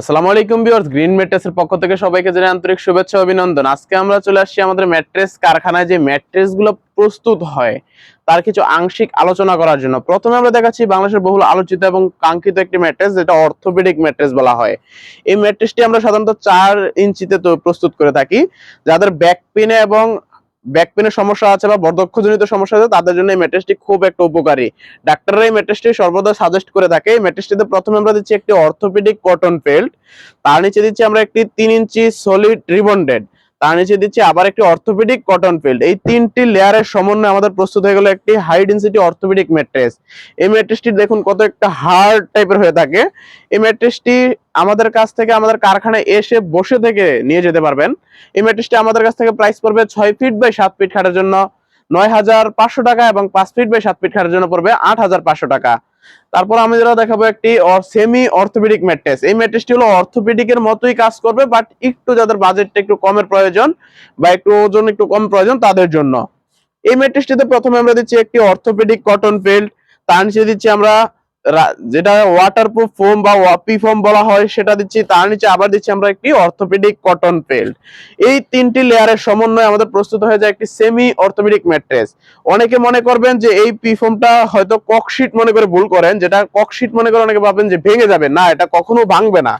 আসসালামু আলাইকুম viewers, green ম্যাট্রেসের পক্ষ থেকে সবাইকে জানাই আন্তরিক শুভেচ্ছা, অভিনন্দন। আজকে আমরা চলে আসছি আমাদের ম্যাট্রেস কারখানায় যে ম্যাট্রেসগুলো প্রস্তুত হয়, তার কিছু আংশিক আলোচনা করার জন্য। প্রথমে আমরা দেখাচ্ছি বাংলাদেশের বহুল আলোচিত এবং কাঙ্ক্ষিত একটি ম্যাট্রেস, যেটা অর্থোপেডিক ম্যাট্রেস বলা হয়। এই ম্যাট্রেসটি আমরা সাধারণত চার ইঞ্চিতে প্রস্তুত করে থাকি। যাদের ব্যাক পেনে এবং ব্যাক পেনের সমস্যা আছে বা বর্ধক্ষজনিত সমস্যা আছে, তাদের জন্য এই ম্যাট্রেসটি খুব একটা উপকারী। ডাক্তাররা এই ম্যাট্রেসটি সর্বদা সাজেস্ট করে থাকে, এই ম্যাট্রেসটিতে প্রথমে আমরা দিচ্ছি একটি অর্থোপেডিক কটন পেল্ট তার নিচে দিচ্ছি আমরা একটি তিন ইঞ্চি সলিড রিবন্ডেড তার নিচে দিচ্ছি আবার একটি অর্থোপেডিক কটন ফিল্ড এই তিনটি লেয়ারের সমন্বয়ে আমাদের প্রস্তুত হয়ে গেল একটি হাই ডেন্সিটি অর্থোপেডিক ম্যাট্রেস এই ম্যাট্রেসটি দেখুন কত একটা হার্ড টাইপের হয়ে থাকে। এই ম্যাট্রেসটি আমাদের কাছ থেকে আমাদের কারখানায় এসে বসে থেকে নিয়ে যেতে পারবেন। এই ম্যাট্রেসটি আমাদের কাছ থেকে প্রাইস পড়বে ছয় ফিট বাই সাত ফিট খাটার জন্য। নয় হাজার পাঁচশো টাকা এবং পাঁচ ফিট বাই সাত ফিট খাটার জন্য পড়বে আট হাজার পাঁচশো টাকা। তারপর আমি যারা দেখাবো একটি সেমি অর্থোপেডিক ম্যাট্রেস এই ম্যাট্রেসটি হলো অর্থোপেডিক এর মতোই কাজ করবে বাট একটু যাদের বাজেটটা একটু কমের প্রয়োজন বা একটু ওজন একটু কম প্রয়োজন তাদের জন্য। এই ম্যাট্রেসটিতে প্রথমে আমরা দিচ্ছি একটি অর্থোপেডিক কটন পেল্ট তার নিচে দিচ্ছি আমরা যেটা ওয়াটারপ্রুফ ফোম বা ওয়াপি ফোম বলা হয়, সেটা দিচ্ছি, তার নিচে আবার দিচ্ছি আমরা একটি অর্থোপেডিক কটন পেল্ট এই তিনটি লেয়ারের সমন্বয়ে আমাদের প্রস্তুত হয়ে যায় একটি সেমি অর্থোপেডিক ম্যাট্রেস অনেকে মনে করবেন যে এই পি ফোমটা হয়তো ককশিট মনে করে ভুল করেন, যেটা ককশিট মনে করে অনেকে ভাবেন যে ভেঙে যাবে। না, এটা কখনো ভাঙবে না।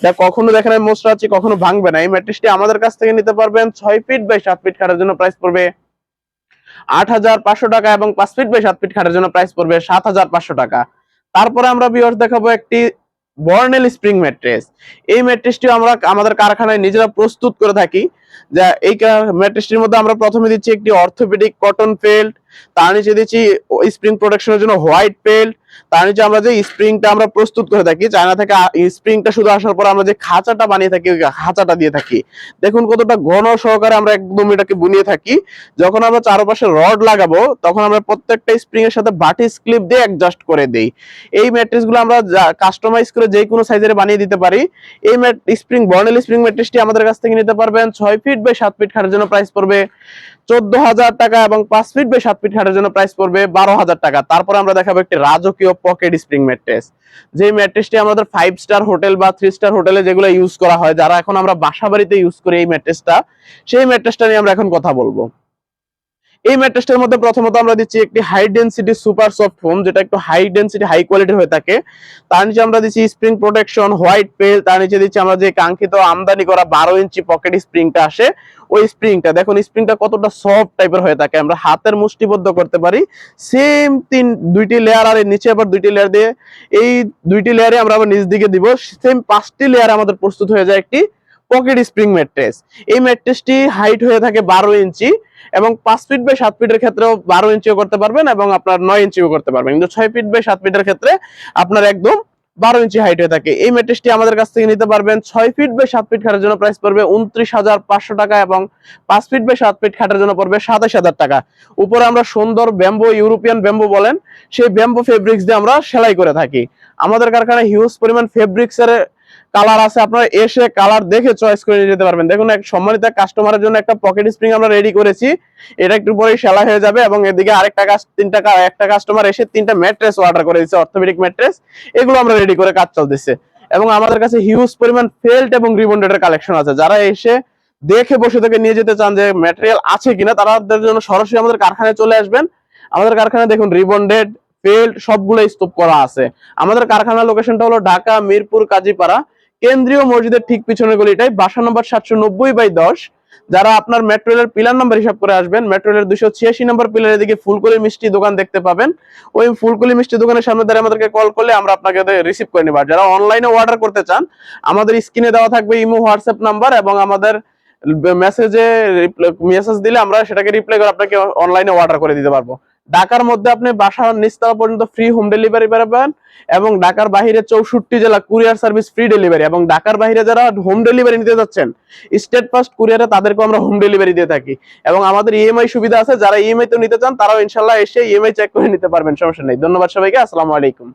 এটা কখনো দেখেন আমি মোস্ট আছি, কখনো ভাঙবে না। এই ম্যাট্রেসটি আমাদের কাছ থেকে নিতে পারবেন ছয় ফিট বাই সাত ফিট খাটের জন্য প্রাইস পড়বে আট হাজার পাঁচশো টাকা এবং পাঁচ ফিট বাই সাত ফিট খাটার জন্য প্রাইস পড়বে সাত হাজার পাঁচশো টাকা। তারপরে আমরা বিয়ার্স দেখাবো একটি বর্নেল স্প্রিং ম্যাট্রেস এই ম্যাট্রেসটিও আমরা আমাদের কারখানায় নিজেরা প্রস্তুত করে থাকি। এই ম্যাট্রেসটির মধ্যে আমরা প্রথমে দিচ্ছি একটি অর্থোপেডিক কটন পেল্ট, তার নিচে দিচ্ছি স্প্রিং প্রোটেকশনের জন্য হোয়াইট পেল্ট, তার নিচে আমরা যে স্প্রিংটা আমরা প্রস্তুত করে থাকি, চায়না থেকে স্প্রিংটা শুধু আসার পর আমরা যে খাঁচাটা বানিয়ে থাকি, ওই খাঁচাটা দিয়ে থাকি। দেখুন কতটা ঘন সহকারে আমরা একদম এটাকে বুনিয়ে থাকি। যখন আমরা চারপাশে রড লাগাবো, তখন আমরা প্রত্যেকটা স্প্রিং এর সাথে বাটি ক্লিপ দিয়ে অ্যাডজাস্ট করে দেই। এই ম্যাট্রেসগুলো আমরা কাস্টমাইজ করে যে কোনো সাইজের বানিয়ে দিতে পারি। এই স্প্রিং বর্নেল স্প্রিং ম্যাট্রেসটি আমাদের কাছ থেকে নিতে পারবেন ছয় ফিট বাই সাত ফিট খাটের জন্য প্রাইস পড়বে চোদ্দ হাজার টাকা এবং পাঁচ ফিট বাই সাত ফিট খাটের জন্য প্রাইস পড়বে বারো হাজার টাকা। তারপর আমরা দেখাবো একটি রাজকীয় পকেট স্প্রিং ম্যাট্রেস যে ম্যাট্রেসটি আমাদের ফাইভ স্টার হোটেল বা থ্রি স্টার হোটেলে যেগুলো ইউজ করা হয়, যারা এখন আমরা বাসা বাড়িতে ইউজ করি এই ম্যাট্রেসটা সেই ম্যাট্রেসটা নিয়ে আমরা এখন কথা বলব। এই ম্যাট্রেসটার মধ্যে প্রথমত আমরা দিচ্ছি একটি high density super soft foam যেটা একটু হাই ডেন্সিটি হাই কোয়ালিটির হয়ে থাকে। তার নিচে আমরা দিচ্ছি স্প্রিং প্রোটেকশন হোয়াইট পেল তার নিচে দিচ্ছি আমরা যে কাঙ্ক্ষিত আমদানি করা বারো ইঞ্চি পকেট স্প্রিংটা আসে, ওই স্প্রিংটা দেখুন স্প্রিংটা কতটা সফট টাইপের হয়ে থাকে। আমরা হাতের মুষ্টিবদ্ধ করতে পারি। সেম তিন, দুইটি লেয়ার আর নিচে আবার দুইটি লেয়ার দিয়ে, এই দুইটি লেয়ারে আমরা আবার নিচ দিকে দিব। সেম পাঁচটি লেয়ার আমাদের প্রস্তুত হয়ে যায় একটি পকেট স্প্রিং ম্যাট্রেস। এই ম্যাট্রেসটি হাইট হয়ে থাকে বারো ইঞ্চি এবং পাঁচ ফিট বাই সাত ফিটের ক্ষেত্রেও বারো ইঞ্চিও করতে পারবেন এবং আপনার নয় ইঞ্চিও করতে পারবেন। কিন্তু ছয় ফিট বাই সাত ফিটের ক্ষেত্রে আপনার একদম বারো ইঞ্চি হাইট হয়ে থাকে। এই ম্যাট্রেসটি আমাদের কাছ থেকে নিতে পারবেন। ছয় ফিট বাই সাত ফিট খাটার জন্য প্রাইস পড়বে উনত্রিশ হাজার পাঁচশো টাকা এবং পাঁচ ফিট বাই সাত ফিট খাটার জন্য পড়বে সাতাশ হাজার টাকা। উপরে আমরা সুন্দর ব্যাম্বো, ইউরোপিয়ান ব্যাম্বো বলেন, সেই ব্যাম্বো ফেব্রিক্স দিয়ে আমরা সেলাই করে থাকি। আমাদের কারখানায় হিউজ পরিমাণ ফেব্রিক্স এর কালার আছে, আপনারা এসে কালার দেখে চয়েস করে নিয়ে যেতে পারবেন। দেখুন, এক সম্মানিত কাস্টমারের জন্য একটা পকেট স্প্রিং আমরা রেডি করেছি। এটা একটু পরেই সেলাই হয়ে যাবে এবং এদিকে আরেকটা কাজ তিনটা একটা কাস্টমার এসে তিনটা ম্যাট্রেস অর্ডার করে দিচ্ছে অর্থোপেডিক ম্যাট্রেস এগুলো আমরা রেডি করে কাজ চলতেছে। এবং আমাদের কাছে হিউজ পরিমাণ ফেল্ট এবং রিবন্ডেড কালেকশন আছে। যারা এসে দেখে বসে থেকে নিয়ে যেতে চান যে ম্যাটেরিয়াল আছে কিনা তাদের জন্য সরাসরি আমাদের কারখানায় চলে আসবেন। আমাদের কারখানায় দেখুন রিবন্ডেড ফেল্ট সবগুলো স্তূপ করা আছে। আমাদের কারখানার লোকেশনটা হলো ঢাকা, মিরপুর, কাজীপাড়া। কেন্দ্রীয় মসজিদের ঠিক পিছনের গলিটাই বাসা নম্বর সাতশো নব্বই বাই দশ। যারা আপনার মেট্রো রেলের পিলার নাম্বার হিসাব করে আসবেন মেট্রো রেলের দুশো ছিয়াশি নম্বর পিলারের দিকে ফুলকলি মিষ্টি দোকান দেখতে পাবেন। ওই ফুলকলি মিষ্টি দোকানের সামনে দাঁড়িয়ে আমাদেরকে কল করলে আমরা আপনাকে রিসিভ করে নিব। যারা অনলাইনে অর্ডার করতে চান, আমাদের স্ক্রিনে দেওয়া থাকবে ইমো, হোয়াটসঅ্যাপ নাম্বার এবং আমাদের মেসেজে মেসেজ দিলে আমরা সেটাকে রিপ্লাই করে আপনাকে অনলাইনে অর্ডার করে দিতে পারব। ঢাকার মধ্যে আপনি বাসা নিচতলা পর্যন্ত ফ্রি হোম ডেলিভারি পাবেন এবং ঢাকার বাইরে চৌষট্টি জেলা কুরিয়ার সার্ভিস ফ্রি ডেলিভারি এবং ঢাকার বাহিরে যারা হোম ডেলিভারি নিতে যাচ্ছেন স্টেট ফার্স্ট কুরিয়ারে তাদেরকে আমরা হোম ডেলিভারি দিয়ে থাকি। এবং আমাদের ইএমআই সুবিধা আছে, যারা ইএমআই তো নিতে চান, তারাও ইনশাল্লাহ এসে ইএমআই চেক করে নিতে পারবেন, সমস্যা নেই। ধন্যবাদ সবাইকে, আসসালামু আলাইকুম।